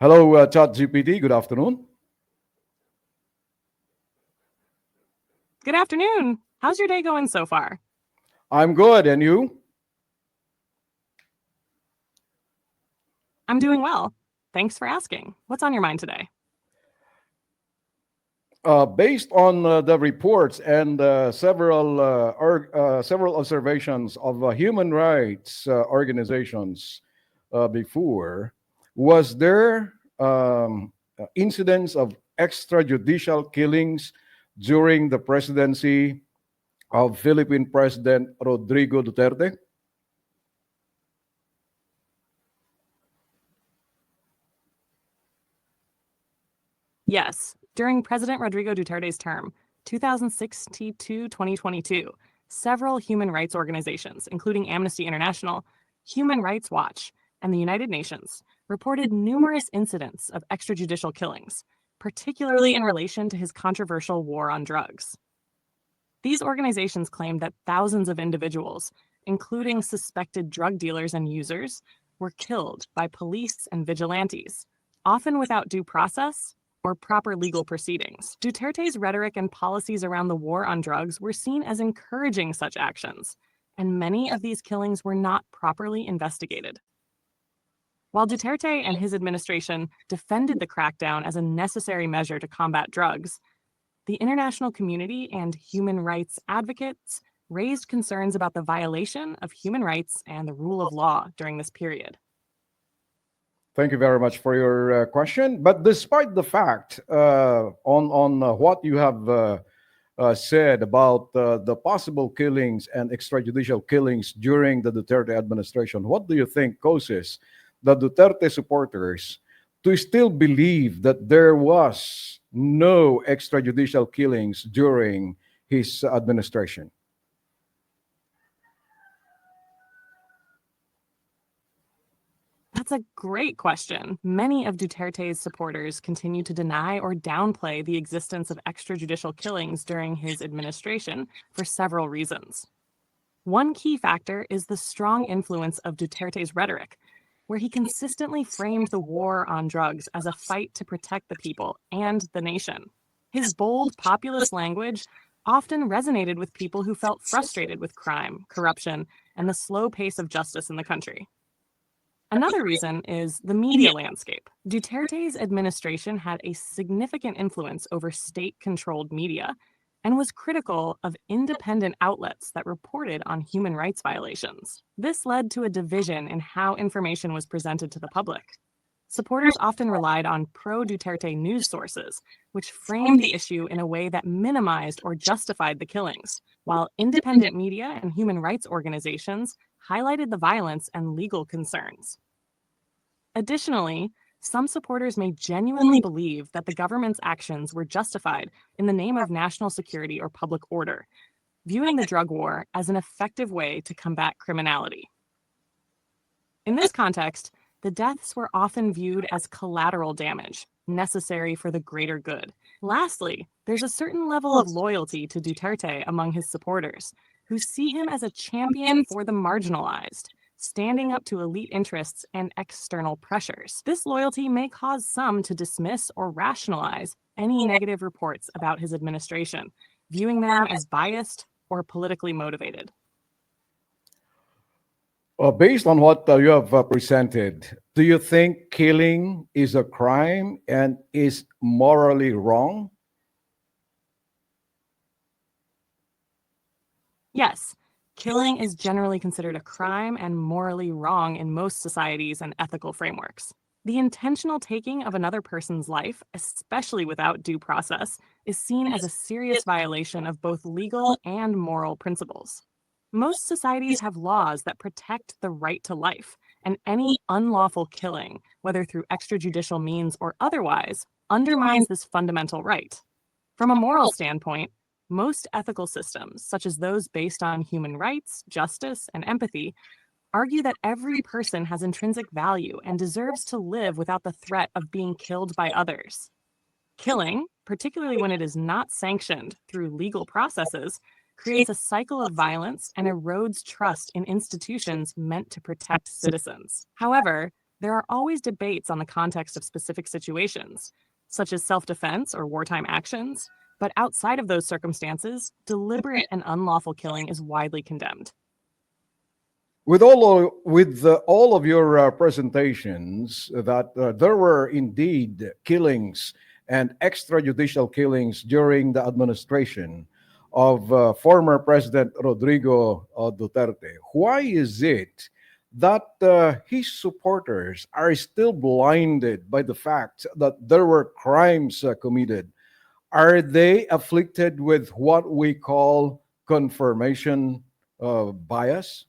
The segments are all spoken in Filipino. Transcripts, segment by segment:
Hello, uh, ChatGPT. Good afternoon. Good afternoon. How's your day going so far? I'm good, and you? I'm doing well. Thanks for asking. What's on your mind today? Uh, based on uh, the reports and uh, several uh, or, uh, several observations of uh, human rights uh, organizations uh, before, was there um, incidents of extrajudicial killings during the presidency of Philippine President Rodrigo Duterte? Yes, during President Rodrigo Duterte's term, 2016 to 2022, several human rights organizations, including Amnesty International, Human Rights Watch, and the United Nations, reported numerous incidents of extrajudicial killings, particularly in relation to his controversial war on drugs. These organizations claimed that thousands of individuals, including suspected drug dealers and users, were killed by police and vigilantes, often without due process or proper legal proceedings. Duterte's rhetoric and policies around the war on drugs were seen as encouraging such actions, and many of these killings were not properly investigated. While Duterte and his administration defended the crackdown as a necessary measure to combat drugs, the international community and human rights advocates raised concerns about the violation of human rights and the rule of law during this period. Thank you very much for your uh, question. But despite the fact uh, on on uh, what you have uh, uh, said about uh, the possible killings and extrajudicial killings during the Duterte administration, what do you think causes the Duterte supporters to still believe that there was no extrajudicial killings during his administration? That's a great question. Many of Duterte's supporters continue to deny or downplay the existence of extrajudicial killings during his administration for several reasons. One key factor is the strong influence of Duterte's rhetoric, where he consistently framed the war on drugs as a fight to protect the people and the nation. His bold populist language often resonated with people who felt frustrated with crime, corruption, and the slow pace of justice in the country. Another reason is the media landscape. Duterte's administration had a significant influence over state controlled media and was critical of independent outlets that reported on human rights violations. This led to a division in how information was presented to the public. Supporters often relied on pro Duterte news sources, which framed the issue in a way that minimized or justified the killings, while independent media and human rights organizations highlighted the violence and legal concerns. Additionally, some supporters may genuinely believe that the government's actions were justified in the name of national security or public order, viewing the drug war as an effective way to combat criminality. In this context, the deaths were often viewed as collateral damage, necessary for the greater good. Lastly, there's a certain level of loyalty to Duterte among his supporters, who see him as a champion for the marginalized, standing up to elite interests and external pressures. This loyalty may cause some to dismiss or rationalize any negative reports about his administration, viewing them as biased or politically motivated. Uh, based on what uh, you have uh, presented, do you think killing is a crime and is morally wrong? Yes, killing is generally considered a crime and morally wrong in most societies and ethical frameworks. The intentional taking of another person's life, especially without due process, is seen as a serious violation of both legal and moral principles. Most societies have laws that protect the right to life, and any unlawful killing, whether through extrajudicial means or otherwise, undermines this fundamental right. From a moral standpoint, most ethical systems, such as those based on human rights, justice, and empathy, argue that every person has intrinsic value and deserves to live without the threat of being killed by others. Killing, particularly when it is not sanctioned through legal processes, creates a cycle of violence and erodes trust in institutions meant to protect citizens. However, there are always debates on the context of specific situations, such as self defense or wartime actions. But outside of those circumstances, deliberate and unlawful killing is widely condemned. with all of, with uh, all of your uh, presentations that uh, there were indeed killings and extrajudicial killings during the administration of uh, former President Rodrigo uh, Duterte. Why is it that uh, his supporters are still blinded by the fact that there were crimes uh, committed? Are they afflicted with what we call confirmation uh, bias?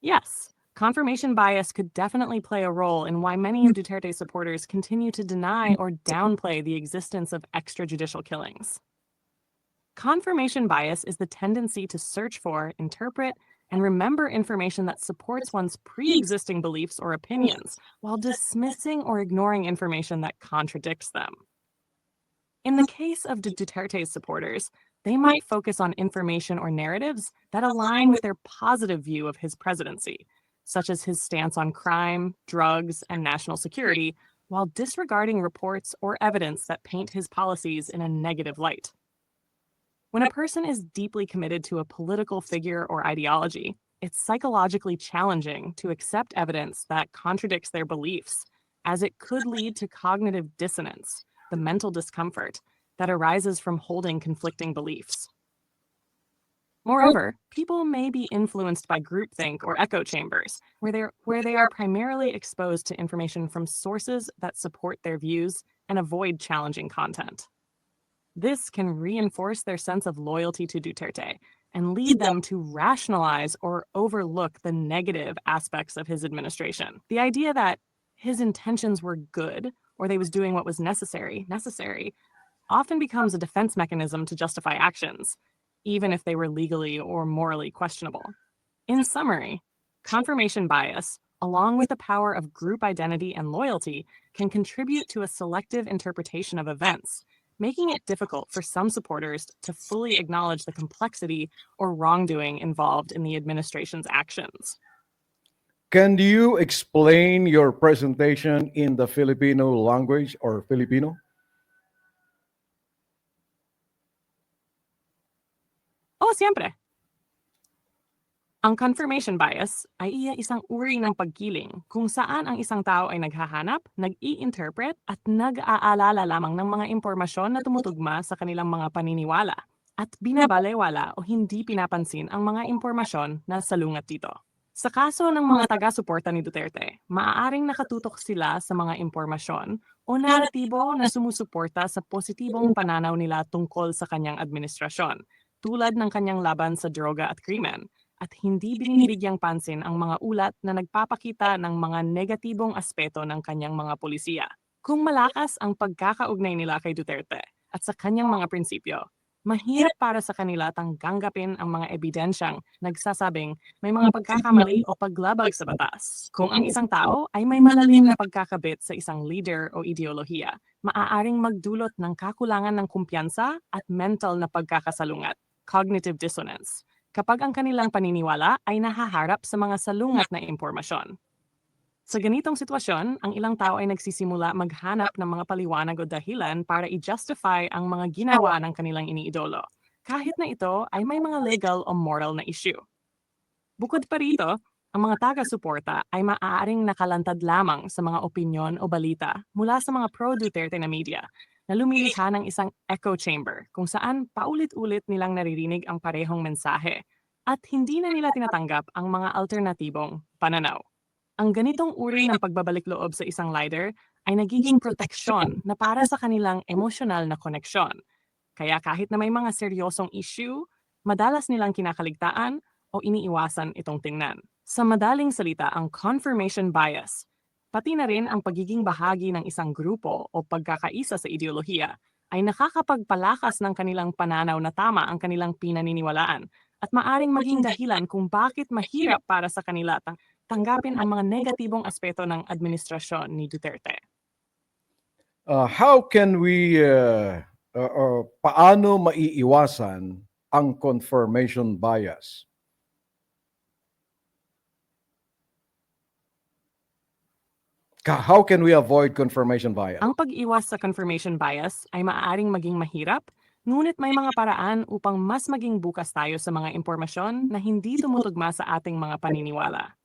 Yes, confirmation bias could definitely play a role in why many of Duterte supporters continue to deny or downplay the existence of extrajudicial killings. Confirmation bias is the tendency to search for, interpret, and remember information that supports one's pre existing beliefs or opinions while dismissing or ignoring information that contradicts them. In the case of Duterte's supporters, they might focus on information or narratives that align with their positive view of his presidency, such as his stance on crime, drugs, and national security, while disregarding reports or evidence that paint his policies in a negative light. When a person is deeply committed to a political figure or ideology, it's psychologically challenging to accept evidence that contradicts their beliefs, as it could lead to cognitive dissonance, the mental discomfort that arises from holding conflicting beliefs. Oh. Moreover, people may be influenced by groupthink or echo chambers, where, they're, where they are primarily exposed to information from sources that support their views and avoid challenging content. This can reinforce their sense of loyalty to Duterte and lead them to rationalize or overlook the negative aspects of his administration. The idea that his intentions were good or they was doing what was necessary, necessary, often becomes a defense mechanism to justify actions, even if they were legally or morally questionable. In summary, confirmation bias, along with the power of group identity and loyalty, can contribute to a selective interpretation of events, making it difficult for some supporters to fully acknowledge the complexity or wrongdoing involved in the administration's actions. Can you explain your presentation in the Filipino language or Filipino? Oh, siyempre. Ang confirmation bias ay isang uri ng pagkiling kung saan ang isang tao ay naghahanap, nag-i-interpret at nag-aalala lamang ng mga impormasyon na tumutugma sa kanilang mga paniniwala at binabalewala o hindi pinapansin ang mga impormasyon na salungat dito. Sa kaso ng mga taga-suporta ni Duterte, maaaring nakatutok sila sa mga impormasyon o naratibo na sumusuporta sa positibong pananaw nila tungkol sa kanyang administrasyon tulad ng kanyang laban sa droga at krimen, at hindi binibigyang pansin ang mga ulat na nagpapakita ng mga negatibong aspeto ng kanyang mga polisiya. Kung malakas ang pagkakaugnay nila kay Duterte at sa kanyang mga prinsipyo, mahirap para sa kanila tanggapin ang mga ebidensyang nagsasabing may mga pagkakamali o paglabag sa batas. Kung ang isang tao ay may malalim na pagkakabit sa isang leader o ideolohiya, maaaring magdulot ng kakulangan ng kumpiyansa at mental na pagkakasalungat cognitive dissonance kapag ang kanilang paniniwala ay nahaharap sa mga salungat na impormasyon. Sa ganitong sitwasyon, ang ilang tao ay nagsisimula maghanap ng mga paliwanag o dahilan para i-justify ang mga ginawa ng kanilang iniidolo, kahit na ito ay may mga legal o moral na issue. Bukod pa rito, ang mga taga-suporta ay maaaring nakalantad lamang sa mga opinyon o balita mula sa mga pro-Duterte na media na lumilikha ng isang echo chamber kung saan paulit-ulit nilang naririnig ang parehong mensahe at hindi na nila tinatanggap ang mga alternatibong pananaw. Ang ganitong uri ng pagbabalik loob sa isang leader ay nagiging proteksyon na para sa kanilang emosyonal na koneksyon. Kaya kahit na may mga seryosong issue, madalas nilang kinakaligtaan o iniiwasan itong tingnan. Sa madaling salita, ang confirmation bias pati na rin ang pagiging bahagi ng isang grupo o pagkakaisa sa ideolohiya ay nakakapagpalakas ng kanilang pananaw na tama ang kanilang pinaniniwalaan at maaring maging dahilan kung bakit mahirap para sa kanila tang- tanggapin ang mga negatibong aspeto ng administrasyon ni Duterte. Uh, how can we, uh, uh, uh, paano maiiwasan ang confirmation bias? How can we avoid confirmation bias? Ang pag-iwas sa confirmation bias ay maaaring maging mahirap, ngunit may mga paraan upang mas maging bukas tayo sa mga impormasyon na hindi tumutugma sa ating mga paniniwala.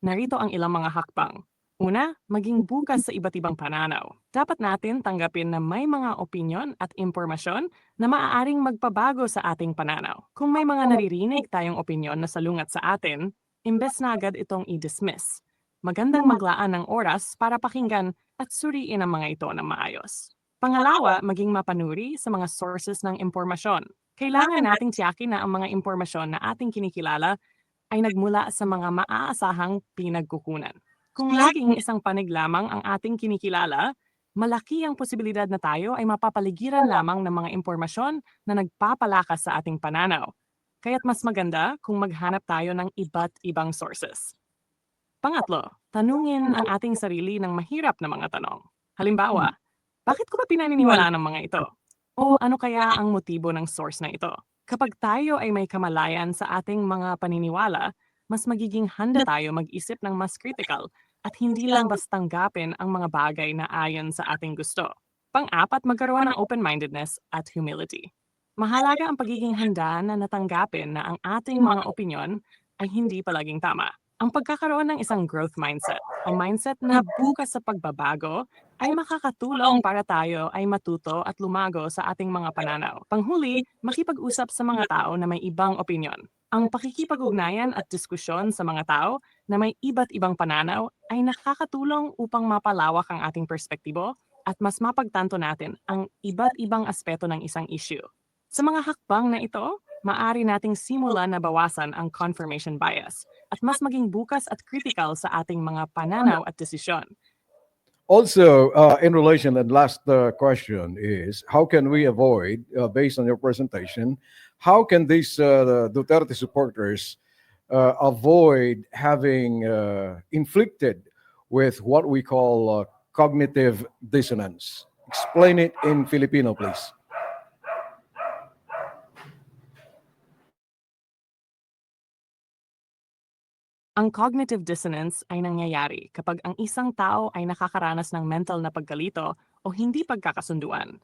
Narito ang ilang mga hakbang. Una, maging bukas sa iba't ibang pananaw. Dapat natin tanggapin na may mga opinyon at impormasyon na maaaring magpabago sa ating pananaw. Kung may mga naririnig tayong opinyon na salungat sa atin, imbes na agad itong i-dismiss. Magandang maglaan ng oras para pakinggan at suriin ang mga ito ng maayos. Pangalawa, maging mapanuri sa mga sources ng impormasyon. Kailangan nating tiyakin na ang mga impormasyon na ating kinikilala ay nagmula sa mga maaasahang pinagkukunan. Kung laging isang panig lamang ang ating kinikilala, malaki ang posibilidad na tayo ay mapapaligiran lamang ng mga impormasyon na nagpapalakas sa ating pananaw. Kaya't mas maganda kung maghanap tayo ng iba't ibang sources. Pangatlo, tanungin ang ating sarili ng mahirap na mga tanong. Halimbawa, bakit ko ba pinaniniwalaan ng mga ito? O ano kaya ang motibo ng source na ito? Kapag tayo ay may kamalayan sa ating mga paniniwala, mas magiging handa tayo mag-isip ng mas critical at hindi lang bastang gapin ang mga bagay na ayon sa ating gusto. Pang-apat, magkaroon ng open-mindedness at humility. Mahalaga ang pagiging handa na natanggapin na ang ating mga opinyon ay hindi palaging tama. Ang pagkakaroon ng isang growth mindset o mindset na bukas sa pagbabago ay makakatulong para tayo ay matuto at lumago sa ating mga pananaw. Panghuli, makipag-usap sa mga tao na may ibang opinyon. Ang pakikipag-ugnayan at diskusyon sa mga tao na may iba't ibang pananaw ay nakakatulong upang mapalawak ang ating perspektibo at mas mapagtanto natin ang iba't ibang aspeto ng isang issue. Sa mga hakbang na ito, maaari nating simulan na bawasan ang confirmation bias at mas maging bukas at critical sa ating mga pananaw at desisyon. Also, uh, in relation, and last uh, question is how can we avoid, uh, based on your presentation, how can these uh, Duterte supporters uh, avoid having uh, inflicted with what we call uh, cognitive dissonance? Explain it in Filipino, please. Ang cognitive dissonance ay nangyayari kapag ang isang tao ay nakakaranas ng mental na pagkalito o hindi pagkakasunduan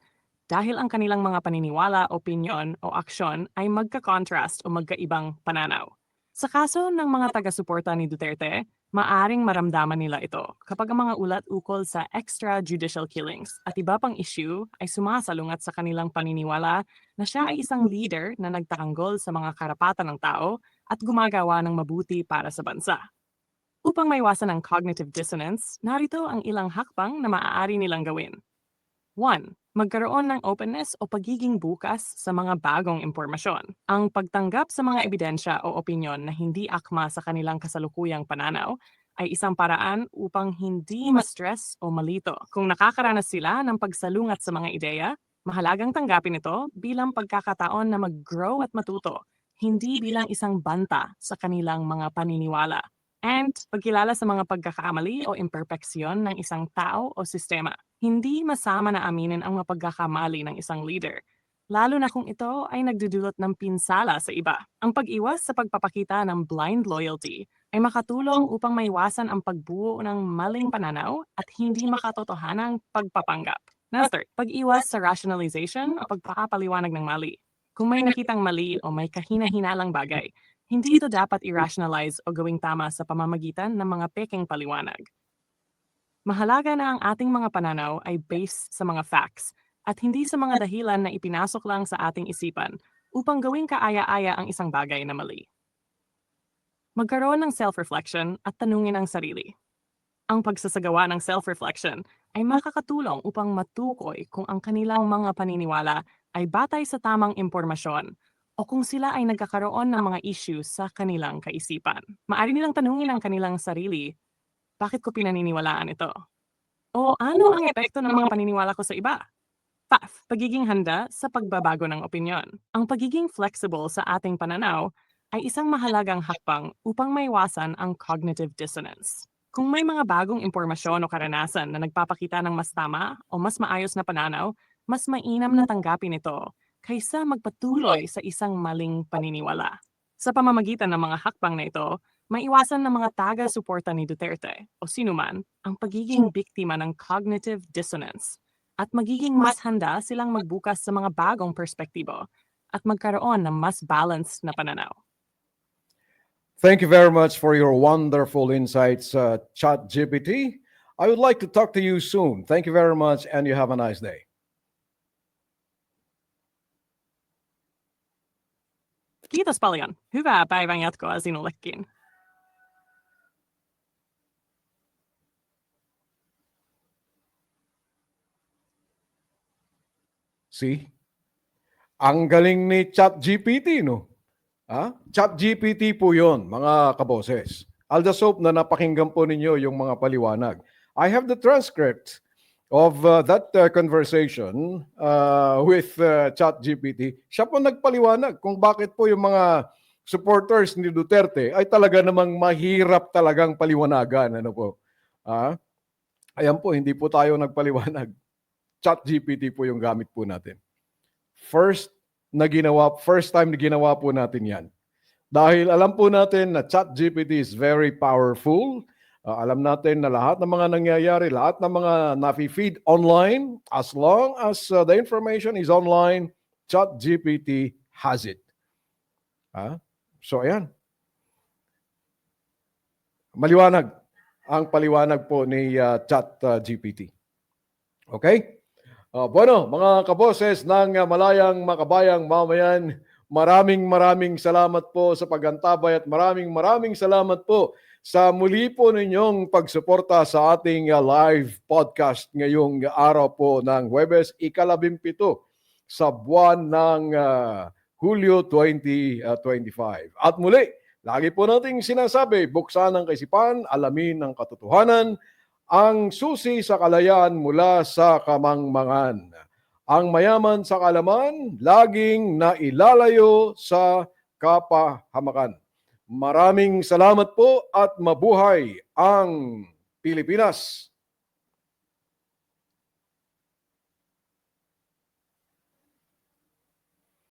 dahil ang kanilang mga paniniwala, opinyon o aksyon ay magka-contrast o magkaibang pananaw. Sa kaso ng mga taga-suporta ni Duterte, maaring maramdaman nila ito kapag ang mga ulat ukol sa extrajudicial killings at iba pang issue ay sumasalungat sa kanilang paniniwala na siya ay isang leader na nagtatanggol sa mga karapatan ng tao at gumagawa ng mabuti para sa bansa. Upang maiwasan ang cognitive dissonance, narito ang ilang hakbang na maaari nilang gawin. 1. Magkaroon ng openness o pagiging bukas sa mga bagong impormasyon. Ang pagtanggap sa mga ebidensya o opinyon na hindi akma sa kanilang kasalukuyang pananaw ay isang paraan upang hindi ma-stress o malito. Kung nakakaranas sila ng pagsalungat sa mga ideya, mahalagang tanggapin ito bilang pagkakataon na mag-grow at matuto hindi bilang isang banta sa kanilang mga paniniwala. And pagkilala sa mga pagkakamali o imperfeksyon ng isang tao o sistema. Hindi masama na aminin ang mga pagkakamali ng isang leader, lalo na kung ito ay nagdudulot ng pinsala sa iba. Ang pag-iwas sa pagpapakita ng blind loyalty ay makatulong upang maiwasan ang pagbuo ng maling pananaw at hindi makatotohanang pagpapanggap. Na third, pag-iwas sa rationalization o pagpapaliwanag ng mali. Kung may nakitang mali o may kahina-hinalang bagay, hindi ito dapat i-rationalize o gawing tama sa pamamagitan ng mga peking paliwanag. Mahalaga na ang ating mga pananaw ay based sa mga facts at hindi sa mga dahilan na ipinasok lang sa ating isipan upang gawing kaaya-aya ang isang bagay na mali. Magkaroon ng self-reflection at tanungin ang sarili. Ang pagsasagawa ng self-reflection ay makakatulong upang matukoy kung ang kanilang mga paniniwala ay batay sa tamang impormasyon o kung sila ay nagkakaroon ng mga issues sa kanilang kaisipan. Maari nilang tanungin ang kanilang sarili, bakit ko pinaniniwalaan ito? O ano ang epekto ng mga paniniwala ko sa iba? PAF, pagiging handa sa pagbabago ng opinyon. Ang pagiging flexible sa ating pananaw ay isang mahalagang hakbang upang maiwasan ang cognitive dissonance. Kung may mga bagong impormasyon o karanasan na nagpapakita ng mas tama o mas maayos na pananaw, mas mainam na tanggapin ito kaysa magpatuloy sa isang maling paniniwala. Sa pamamagitan ng mga hakbang na ito, maiwasan ng mga taga-suporta ni Duterte o sinuman ang pagiging biktima ng cognitive dissonance at magiging mas handa silang magbukas sa mga bagong perspektibo at magkaroon ng mas balanced na pananaw. Thank you very much for your wonderful insights, uh, ChatGPT. I would like to talk to you soon. Thank you very much, and you have a nice day. Kiitos paljon. Hyvää päivän jatkoa sinullekin. See? Ang galing ni ChatGPT, no? Ha? ChatGPT po yon, mga kaboses. Alda Soap na napakinggan po ninyo yung mga paliwanag. I have the transcript of uh, that uh, conversation uh, with uh, ChatGPT. Siya po nagpaliwanag kung bakit po yung mga supporters ni Duterte ay talaga namang mahirap talagang paliwanagan. Ano po? Ah? Ayan po, hindi po tayo nagpaliwanag. ChatGPT po yung gamit po natin. First na ginawa, first time na ginawa po natin yan. Dahil alam po natin na ChatGPT is very powerful. Uh, alam natin na lahat ng mga nangyayari, lahat ng mga nafi-feed online, as long as uh, the information is online, ChatGPT has it. Ah? So ayan. Maliwanag ang paliwanag po ni uh, ChatGPT. Okay? Uh, bueno, mga kaboses ng uh, Malayang Makabayang Mamayan, maraming maraming salamat po sa pagantabay at maraming maraming salamat po sa muli po ninyong pagsuporta sa ating uh, live podcast ngayong araw po ng Huwebes, ikalabimpito sa buwan ng uh, Hulyo 2025. At muli, lagi po nating sinasabi, buksan ang kaisipan, alamin ang katotohanan, ang susi sa kalayaan mula sa kamangmangan. Ang mayaman sa kalaman, laging nailalayo sa kapahamakan. Maraming salamat po at mabuhay ang Pilipinas.